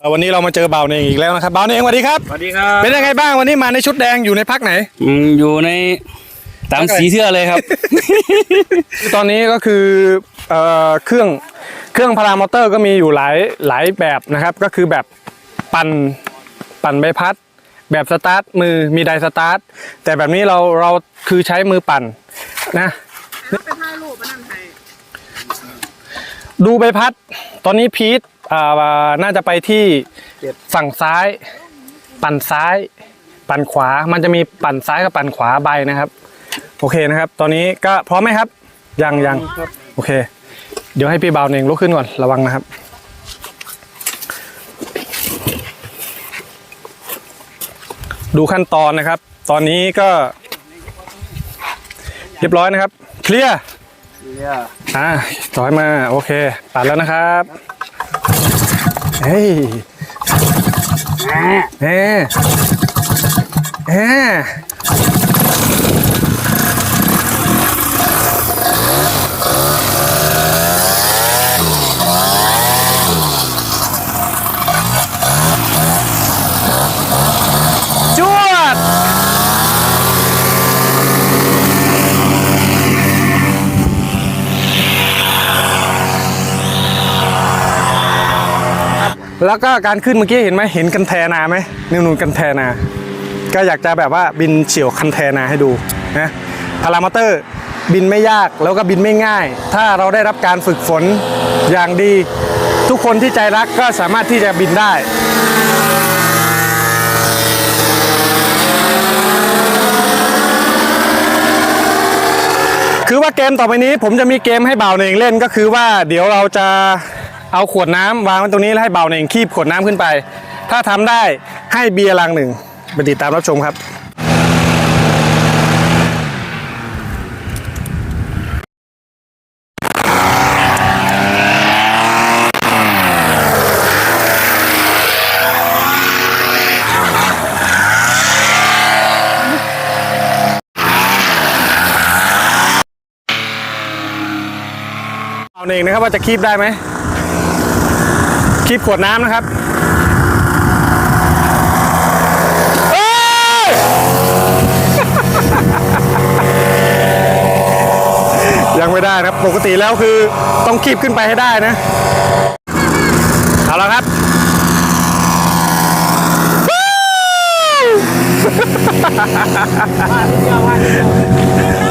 เอ่อวันนี้เรามาเจอเบาเนงอีกแล้วนะครับเบาเนงสวัสดีครับสวัสดีครับ เป็นยังไงบ้างวันนี้มาในชุดแดงอยู่ในพักไหนอืมอยู่ในตามสีเสื้อเลยครับ ตอนนี้ก็คือเอ่อเครื่องเครื่องพารามอเตอร์ก็มีอยู่หลายหลายแบบนะครับ ก็คือแบบปั่นปั่นใบพัด แบบสตาร์ทมือมีไดสตาร์ทแต่แบบนี้เราเราคือใช้มือปั่นนะแล้วไปถ่ายรูปมานั่นให้ดูใบพัด ตอนนี้พีท อ่าน่าจะไปที่ฝั่งซ้าย ปั่นซ้าย ปั่นขวา มันจะมีปั่นซ้ายกับปั่นขวาใบนะครับ โอเคนะครับ ตอนนี้ก็พร้อมไหมครับ ยังยังโอเค เดี๋ยวให้พี่เบาเองลุกขึ้นก่อนระวังนะครับดูขั้นตอนนะครับ ตอนนี้ก็ เรียบร้อยนะครับ เคลียร์อ่าถอยมา โอเคปัดแล้วนะครับ เฮ้ยเฮ้เฮ้จ แล้วก็การขึ้นเมื่อกี้เห็นไหมเห็นกันแทนาไหมนิวนูนกันแทนา ก็อยากจะแบบว่าบินเฉียวคันแทนาให้ดูนะพารามอเตอร์บินไม่ยากแล้วก็บินไม่ง่าย ถ้าเราได้รับการฝึกฝนอย่างดี ทุกคนที่ใจรักก็สามารถที่จะบินได้คือว่าเกมต่อไปนี้ผมจะมีเกมให้บ่าวเน่งเล่นก็คือว่าเดี๋ยวเราจะ เอาขวดน้ำวางไว้ตรงนี้แล้วให้เบาวเน่งคีบขวดน้ำขึ้นไป ถ้าทำได้ให้เบียร์ลังหนึ่งไปติดตามรับชมครับเอาเองนะครับว่าจะคีบได้ไหม คีบขวดน้ำนะครับยังไม่ได้นะครับ ปกติแล้วคือต้องคีบขึ้นไปให้ได้นะ เอาละครับเ